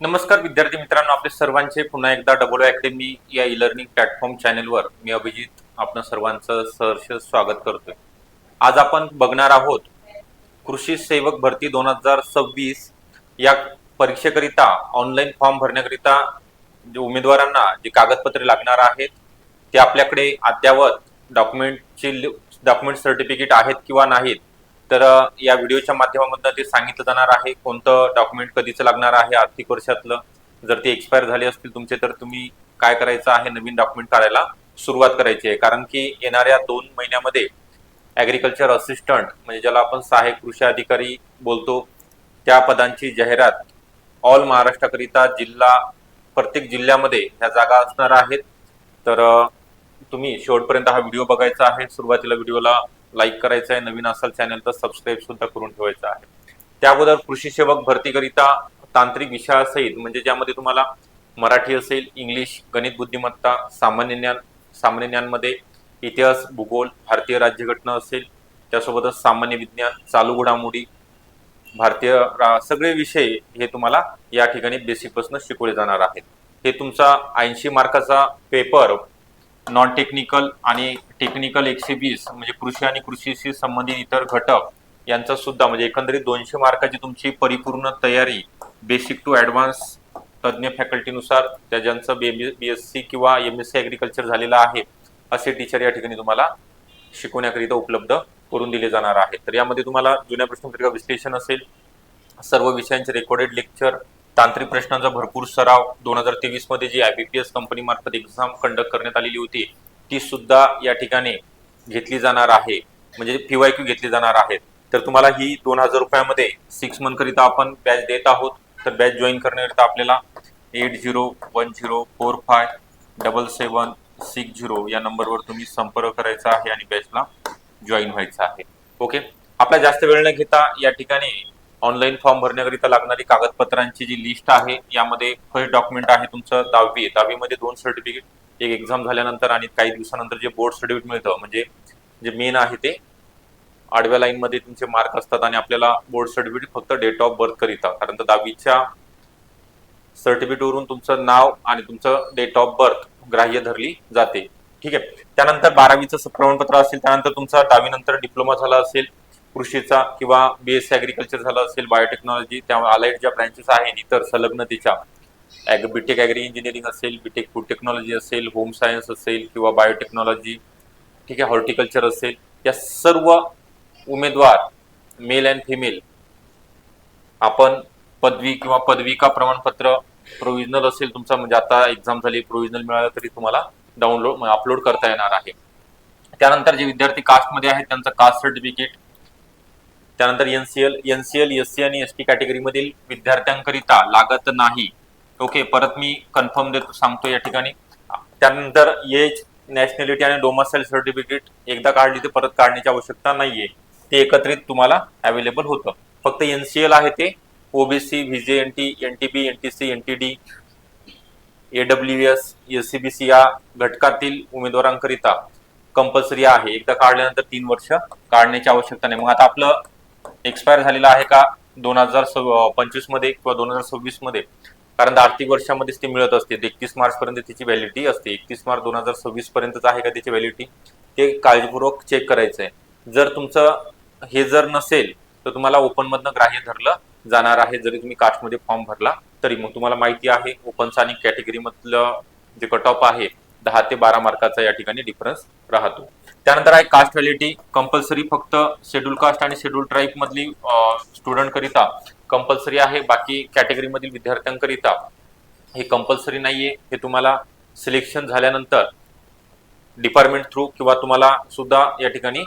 नमस्कार विद्यार्थी मित्रांनो आपले सर्वांचे पुन्हा एकदा डबल अकॅडमी या ई लर्निंग प्लॅटफॉर्म चॅनेलवर मी अभिजित आपण सर्वांचं सहर्ष स्वागत करतोय. आज आपण बघणार आहोत कृषी सेवक भरती दोन हजार सव्वीस या परीक्षेकरिता ऑनलाईन फॉर्म भरण्याकरिता जे उमेदवारांना जे कागदपत्रे लागणार आहेत ते आपल्याकडे अद्ययावत डॉक्युमेंटची डॉक्युमेंट सर्टिफिकेट आहेत किंवा नाहीत तर या व्हिडिओच्या माध्यमामधून ते सांगितलं जाणार आहे कोणतं डॉक्युमेंट कधीचं लागणार आहे आर्थिक वर्षातलं. जर ते एक्सपायर झाले असतील तुमचे तर तुम्ही काय करायचं आहे नवीन डॉक्युमेंट काढायला सुरुवात करायची आहे. कारण की येणाऱ्या दोन महिन्यामध्ये ॲग्रिकल्चर असिस्टंट म्हणजे ज्याला आपण सहाय्यक कृषी अधिकारी बोलतो त्या पदांची जाहिरात ऑल महाराष्ट्राकरिता जिल्हा प्रत्येक जिल्ह्यामध्ये ह्या जागा असणार आहेत. तर तुम्ही शेवटपर्यंत हा व्हिडिओ बघायचा आहे. सुरुवातीला व्हिडिओला लाईक करायचं आहे नवीन असाल चॅनल तर सबस्क्राईब सुद्धा करून ठेवायचं आहे. त्या अगोदर कृषी सेवक भरतीकरिता तांत्रिक विषयासहित म्हणजे ज्यामध्ये तुम्हाला मराठी असेल इंग्लिश गणित बुद्धिमत्ता सामान्य ज्ञान सामान्य ज्ञानमध्ये इतिहास भूगोल भारतीय राज्यघटना असेल त्यासोबतच सामान्य विज्ञान चालू घडामोडी भारतीय रा- सगळे विषय हे तुम्हाला या ठिकाणी बेसिकपासून शिकवले जाणार आहेत. हे तुमचा ऐंशी मार्काचा पेपर नॉन टेक्निकल आणि टेक्निकल एकशे वीस म्हणजे कृषी आणि कृषीशी संबंधित इतर घटक यांचा सुद्धा म्हणजे एकंदरीत दोनशे मार्काची तुमची परिपूर्ण तयारी बेसिक टू ॲडव्हान्स तज्ज्ञ फॅकल्टीनुसार त्या ज्यांचं बी एस सी किंवा एम एस सी ॲग्रिकल्चर झालेलं आहे असे टीचर या ठिकाणी तुम्हाला शिकवण्याकरिता उपलब्ध करून दिले जाणार आहे. तर यामध्ये तुम्हाला जुन्या प्रश्नपत्रिका विश्लेषण असेल सर्व विषयांचे रेकॉर्डेड लेक्चर तांत्रिक प्रश्नांचा भरपूर सराव दोन हजार तेवीसमध्ये जी आयबीपीएस कंपनी मार्फत एक्झाम कंडक्ट करण्यात आलेली होती ती सुद्धा या ठिकाणी घेतली जाणार आहे. म्हणजे पीवायक्यू घेतली जाणार आहेत तर तुम्हाला ही दोन हजार रुपयामध्ये सिक्स मंथ करिता आपण बॅच देत आहोत. तर बॅच जॉईन करण्याकरिता आपल्याला eight zero one zero four five double seven six zero या नंबरवर तुम्ही संपर्क करायचा आहे आणि बॅचला जॉईन व्हायचं आहे. ओके आपला जास्त वेळ न घेता या ठिकाणी ऑनलाईन फॉर्म भरण्याकरिता लागणारी कागदपत्रांची जी लिस्ट आहे यामध्ये फर्स्ट डॉक्युमेंट आहे तुमचं दहावी. दहावीमध्ये दोन सर्टिफिकेट एक एक्झाम झाल्यानंतर आणि काही दिवसानंतर जे बोर्ड सर्टिफिकेट मिळतं म्हणजे जे मेन आहे ते आडव्या लाईन मध्ये तुमचे मार्क असतात आणि आपल्याला बोर्ड सर्टिफिकेट फक्त डेट ऑफ बर्थ करिता. कारण तर दहावीच्या सर्टिफिकेटवरून तुमचं नाव आणि तुमचं डेट ऑफ बर्थ ग्राह्य धरली जाते. ठीक आहे? त्यानंतर बारावीचं प्रमाणपत्र असेल त्यानंतर तुमचा दहावीनंतर डिप्लोमा झाला असेल कृषीचा किंवा बीएससी ॲग्रिकल्चर झालं असेल बायोटेक्नॉलॉजी त्यामुळे अलाइड ज्या ब्रँचेस आहेत इतर संलग्नतेच्या ॲग बीटेक ॲग्री इंजिनिअरिंग असेल बीटेक फूड टेक्नॉलॉजी असेल होम सायन्स असेल किंवा बायोटेक्नॉलॉजी ठीक आहे हॉर्टिकल्चर असेल या सर्व उमेदवार मेल अँड फिमेल आपण पदवी किंवा पदविका प्रमाणपत्र प्रोव्हिजनल असेल तुमचा म्हणजे आता एक्झाम झाली प्रोव्हिजनल मिळालं तरी तुम्हाला डाउनलोड अपलोड करता येणार आहे. त्यानंतर जे विद्यार्थी कास्टमध्ये आहेत त्यांचं कास्ट सर्टिफिकेट त्यानंतर एनसीएल एनसीएल एस सी आणि एस टी कॅटेगरीमधील विद्यार्थ्यांकरिता लागत नाही. ओके परत मी कन्फर्म देतो सांगतो या ठिकाणी. त्यानंतर एज नॅशनॅलिटी आणि डोमासाईल सर्टिफिकेट एकदा काढली तर परत काढण्याची आवश्यकता नाहीये. ते एकत्रित तुम्हाला अवेलेबल होतं. फक्त एनसीएल आहे ते. OBC VJ N T N T B N T C N T D EWS S S C B C या घटकातील उमेदवारांकरिता कंपल्सरी आहे. एकदा काढल्यानंतर तीन वर्ष काढण्याची आवश्यकता नाही. मग आता आपलं एक्सपायर झालेला आहे का? दोन हजार पंचवीसमध्ये किंवा दोन हजार सव्वीसमध्ये? कारण आर्थिक वर्षामध्येच ते मिळत असते. एकतीस मार्च पर्यंत त्याची व्हॅलिडिटी असते. एकतीस मार्च दोन हजार सव्वीस पर्यंतच आहे का त्याची व्हॅलिडिटी ते काळजीपूर्वक चेक करायचं आहे जर तुमचं हे जर नसेल तर तुम्हाला ओपन मधनं ग्राह्य धरलं जाणार आहे. जरी तुम्ही कास्टमध्ये फॉर्म भरला तरी मग तुम्हाला माहिती आहे ओपनचा आणि कॅटेगरी मधलं जे कट ऑफ आहे दहा ते बारा मार्काचा या ठिकाणी डिफरन्स राहतो. त्यानंतर आहे कास्ट व्हॅलिटी कंपल्सरी फक्त शेड्यूल कास्ट आणि शेड्यूल ट्राईब मधली स्टुडंटकरिता कंपल्सरी आहे बाकी कॅटेगरी मधील विद्यार्थ्यांकरिता हे कंपल्सरी नाहीये. हे तुम्हाला सिलेक्शन झाल्यानंतर डिपार्टमेंट थ्रू किंवा तुम्हाला सुद्धा या ठिकाणी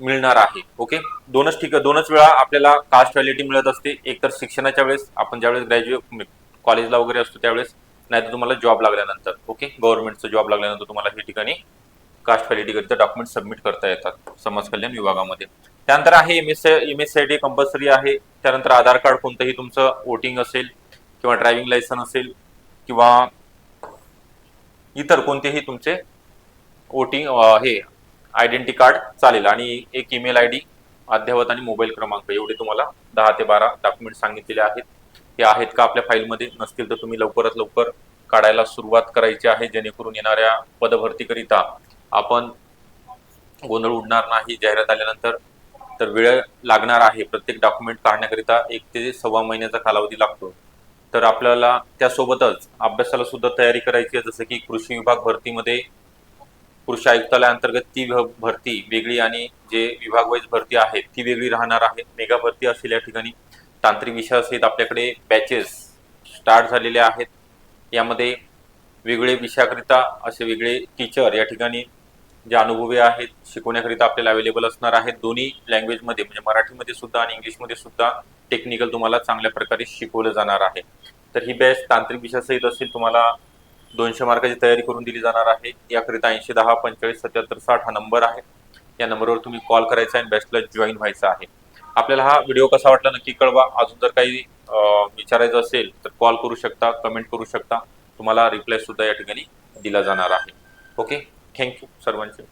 मिळणार आहे. ओके दोनच ठिक दोनच वेळा आपल्याला कास्ट व्हॅलिटी मिळत असते. एक तर शिक्षणाच्या वेळेस आपण ज्यावेळेस ग्रॅज्युएट कॉलेजला वगैरे असतो त्यावेळेस नाही तर तुम्हाला जॉब लागल्यानंतर. ओके गव्हर्नमेंटचा जॉब लागल्यानंतर तुम्हाला हे ठिकाणी कास्ट व्हॅलिटी डॉक्युमेंट सबमिट करता येतात समाज कल्याण विभागामध्ये. त्यानंतर आहे M S M S C I T compulsory आहे. त्यानंतर आधार कार्ड कोणतंही तुमचं वोटिंग असेल किंवा ड्रायव्हिंग लायसन असेल किंवा इतर कोणतेही तुमचे वोटिंग हे आयडेंटिटी कार्ड चालेल. आणि एक ईमेल आय डी अद्ययावत आणि मोबाईल क्रमांक एवढे तुम्हाला दहा ते बारा डॉक्युमेंट सांगितलेले आहेत. हे आहेत का आपल्या फाईलमध्ये नसतील तर तुम्ही लवकरात लवकर काढायला सुरुवात करायची आहे जेणेकरून येणाऱ्या पदभरतीकरिता आपण गोंधळ उडणार नाही जाहिरात आल्यानंतर तर वेळ लागणार आहे प्रत्येक डॉक्युमेंट काढण्याकरिता एक ते सव्वा महिन्याचा कालावधी लागतो. तर आपल्याला त्यासोबतच अभ्यासाला सुद्धा तयारी करायची आहे जसं की कृषी विभाग भरतीमध्ये कृषी आयुक्तालयाअंतर्गत ती भरती वेगळी आणि जे विभाग वाईज भरती आहे ती वेगळी राहणार आहे मेगा भरती असेल या ठिकाणी. तांत्रिक विषयासहित आपल्याकडे बॅचेस स्टार्ट झालेले आहेत. यामध्ये वेगळे विषयाकरिता असे वेगळे टीचर या ठिकाणी जे अनुभवी आहेत शिकवण्याकरिता आपल्याला अवेलेबल असणार आहेत. दोन्ही लँग्वेजमध्ये म्हणजे मराठीमध्ये सुद्धा आणि इंग्लिशमध्ये सुद्धा टेक्निकल तुम्हाला चांगल्या प्रकारे शिकवलं जाणार आहे. तर ही बॅच तांत्रिक विषयासहित असेल तुम्हाला दोनशे मार्काची तयारी करून दिली जाणार आहे. याकरिता ऐंशी दहा पंचेचाळीस सत्याहत्तर साठ हा नंबर आहे. या नंबरवर तुम्ही कॉल करायचा आणि बॅचला जॉईन व्हायचं आहे. आपल्याला हा व्हिडिओ कसा वाटला नक्की कळवा. अजून जर काही विचारायचं असेल तर कॉल करू शकता कमेंट करू शकता. तुम्हाला रिप्लाय सुद्धा या ठिकाणी दिला जाणार आहे. ओके थँक्यू सर्वांचे